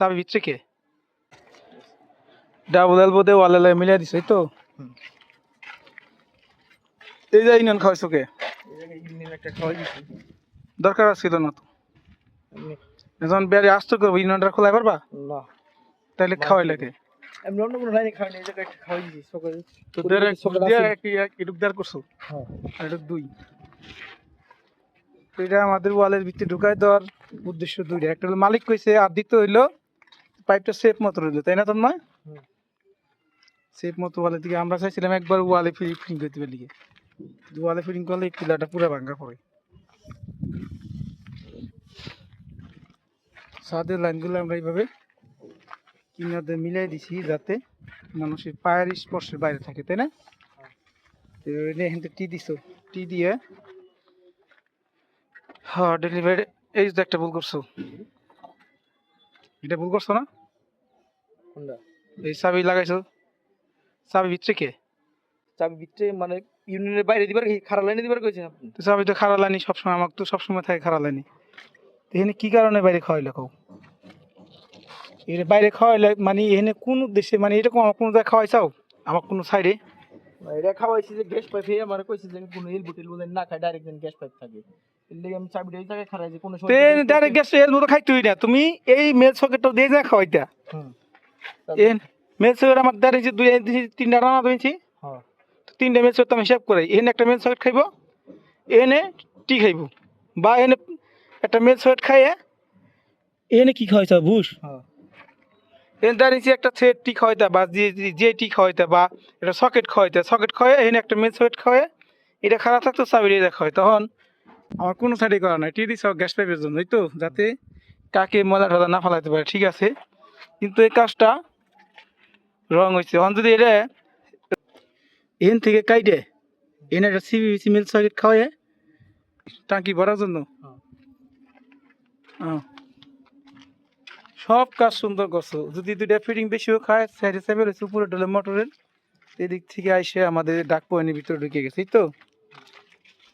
চাবি ভিতরে কে? Double elbow দিয়ে ওয়ালে মিলিয়ে দিছে তো। এই যে ইউনিয়ন খাওয়াইছো কে? দরকার না তো। বেড়ে আসতে করব খোলাই পারবা? না। তাহলে খাওয়াই লাগে। আমি অন্য কোনো লাইনে খাওয়াই এই জায়গায় খাওয়াই দিছি সকালে। তো ওটা দেড় কি সকালে দিয়ে আছে? কি এটুক দেড় করছ? হ্যাঁ। দুই। এটা আমাদের ওয়ালের ভিতরে ঢুকাই দেওয়ার উদ্দেশ্য দুইটা। একটা হলো মালিক কইছে আর দ্বিতীয় হইল পাইপটা সেফ মতো রইল তাই না তোর নয় সেফ মতো ওয়ালের দিকে আমরা চাইছিলাম একবার ওয়ালে ফিরি ফিটিং করতে পারলি ওয়ালে ফিটিং করলে এই পিলারটা পুরো ভাঙ্গা পড়ে। সাদের লাইনগুলো আমরা এইভাবে কিনারে মিলাই দিছি যাতে মানুষের পায়ের স্পর্শের বাইরে থাকে তাই না? এখান টি দিছো। টি দিয়ে হ্যাঁ ডেলিভারি এই যে একটা ভুল করছ। এটা ভুল করছ না? কোনটা এই চাবি লাগাইছো? চাবি ভিতরে কে? চাবি ভিতরে মানে ইউনিয়নের বাইরে দিবার কি খারাপ লাইনে দিবার কইছেন আপনি? তো চাবি তো খারাপ লাইনি সবসময় আমাকে তো সবসময় থাকে খারাপ লাইনি। এখানে কি কারণে বাইরে খাওয়াইলে কও? এখানে বাইরে খাওয়াইলে মানে এখানে কোন উদ্দেশ্যে মানে এটা কোনো কোনো জায়গায় খাওয়াইছাও? আমার কোনো সাইডে? এটা খাওয়াইছি যে গ্যাস পাইপ আমার কইছে যে কোনো এলবো টেলবো যেন না খাই ডাইরেক্ট গ্যাস পাইপ থাকে। এর আমি চাবিটা এই জায়গায় খারাই যে কোনো সময় ডাইরেক্ট গ্যাস এল মতো খাইতেই না তুমি এই মেল সকেটটা দিয়ে যা খাওয়াইতা। হুম। এন মেল সকেট আমার ইঞ্চি দুই ইঞ্চি তিনটা রানা দুই ইঞ্চি হ্যাঁ। তো তিনটা মেল সকেট আমি হিসাব করে এখানে একটা মেল সকেট খাইব এনে টি খাইব। বা এনে একটা মেল সকেট খাইয়ে এনে কি হ্যাঁ। এনে একটা টি খাওয়াইতা বা যে যে- টি খাওয়াইতা বা একটা সকেট খাওয়াইতা সকেট খাওয়াই এনে একটা মেল সকেট খাওয়াই এটা খারাপ থাকতো দেখা তখন আমার কোনো সাইডে করা নাই। টি দিস গ্যাস পাইপের জন্যই তো যাতে কাকে ময়লা ঠলা না ফেলাইতে পারে ঠিক আছে? কিন্তু এই কাজটা রং হয়েছে এখন যদি এটা এন থেকে কাইটে এনে একটা সিবিসি মিল সকেট খাওয়াই টাঙ্কি ভরার জন্য। সব কাজ সুন্দর করছ। যদি দুইটা ফিটিং বেশিও খায় সাইডে সাইডে রয়েছে উপরে ডলে মোটরের এদিক থেকে আইসে আমাদের ডাক পয়েন্টের ভিতরে ঢুকে গেছে তো?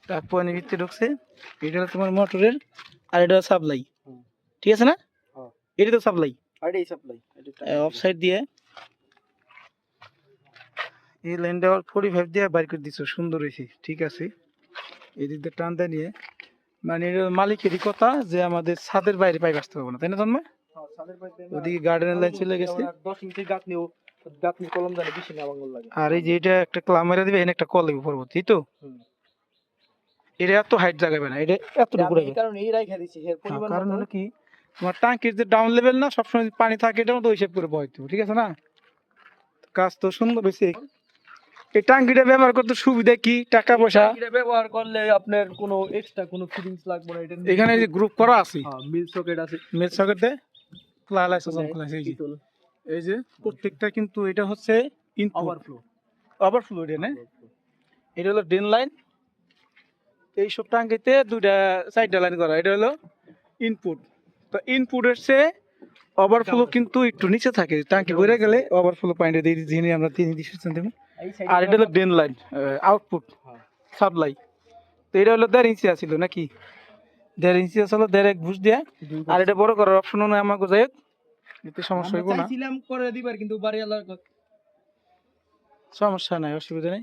ডাক পয়েন্টের ভিতরে ঢুকছে এটা হলো তোমার মোটরের আর এটা সাপ্লাই ঠিক আছে না। এটা তো সাপ্লাই আর এই সাপ্লাই অফ সাইড দিয়ে। এই লাইনটা ফোর্টি ফাইভ দিয়ে বাইর করে দিছো সুন্দর হয়েছে ঠিক আছে। এদিক দিয়ে টান দিয়ে নিয়ে। মানে মালিকেরই কথা যে আমাদের ছাদের বাইরে পাইপ আসতে পারব না তাই না জন্মে ওদিকে গার্ডেনের লাইন চলে গেছে। দশ ইঞ্চি গাছ নিয়েও গাছ কলম জানে বেশি না বাংলা লাগে। আর এই যে এটা একটা ক্লাম মেরে দিবে এখানে একটা কল দেবে পরবর্তী তো? এটা এত হাইট জাগাবে না এটা এতটুকু আমি রাখবে এই এই রাইখা দিছি এর হ্যাঁ, পরিমাণ কারণ হলো কি তোমার টাঙ্কির যে ডাউন লেভেল না সবসময় পানি থাকে এটা মতো হিসেব করে বয়তো ঠিক আছে না? কাজ তো সুন্দর বেশি। এই টাঙ্কিটা ব্যবহার করতে সুবিধা কি? টাকা পয়সা? ব্যবহার করলে আপনার কোনো এক্সট্রা কোনো ফিটিংস লাগবে না এটা এখানে যে গ্রুপ করা আছে। হ্যাঁ মিল সকেট আছে। মেল সকেটে খোলা আছে খোলা এই যে। এই যে প্রত্যেকটা কিন্তু এটা হচ্ছে ওভারফ্লো ওভারফ্লো এটা না? এটা হলো ড্রেন লাইন এইসব টাঙ্কিতে দুইটা চারটা লাইন করা এটা হলো ইনপুট তো ইনপুটের সে ওভারফ্লো কিন্তু একটু নিচে থাকে। টাঙ্কি ভরে গেলে ওভারফ্লো পয়েন্টে দিয়ে দিই আমরা তিন এই আর এটা হলো ড্রেন লাইন আউটপুট। সাপ্লাই তো এটা হলো দেড় ইঞ্চি আছিল নাকি? দেড় ইঞ্চি আসলে দেড় এক ঘুষ দিয়া। আর এটা বড় করার অপশনও নয় আমাকে যাই এতে সমস্যা হইব না। করে দিবার কিন্তু বাড়ি সমস্যা নাই অসুবিধা নেই।